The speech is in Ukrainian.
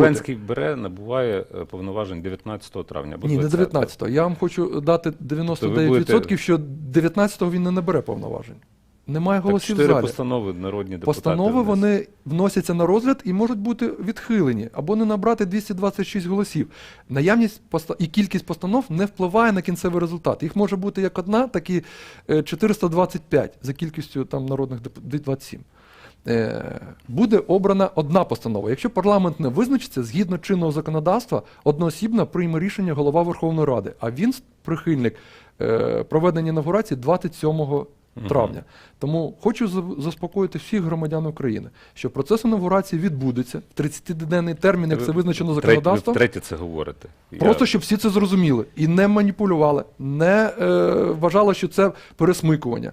Зеленський бере, набуває е, повноважень 19 травня. Ні, не 19-го. Я вам хочу дати 99%, будете- що 19-го він не набере повноважень. Немає Так, голосів в залі. постанови народні депутати. Постанови вони вносяться на розгляд і можуть бути відхилені або не набрати 226 голосів. Наявність і кількість постанов не впливає на кінцевий результат. Їх може бути як одна, так і е, 425 за кількістю там народних деп- 27. Е, Буде обрана одна постанова. Якщо парламент не визначиться, згідно чинного законодавства, одноосібно прийме рішення голова Верховної Ради. А він прихильник е, проведення інаугурації 27 травня. Тому хочу заспокоїти всіх громадян України, що процес інаугурації відбудеться в 30-денний термін, як це визначено законодавством. Ви втретє це говорите. Просто щоб всі це зрозуміли і не маніпулювали, не е, вважали, що це пересмикування.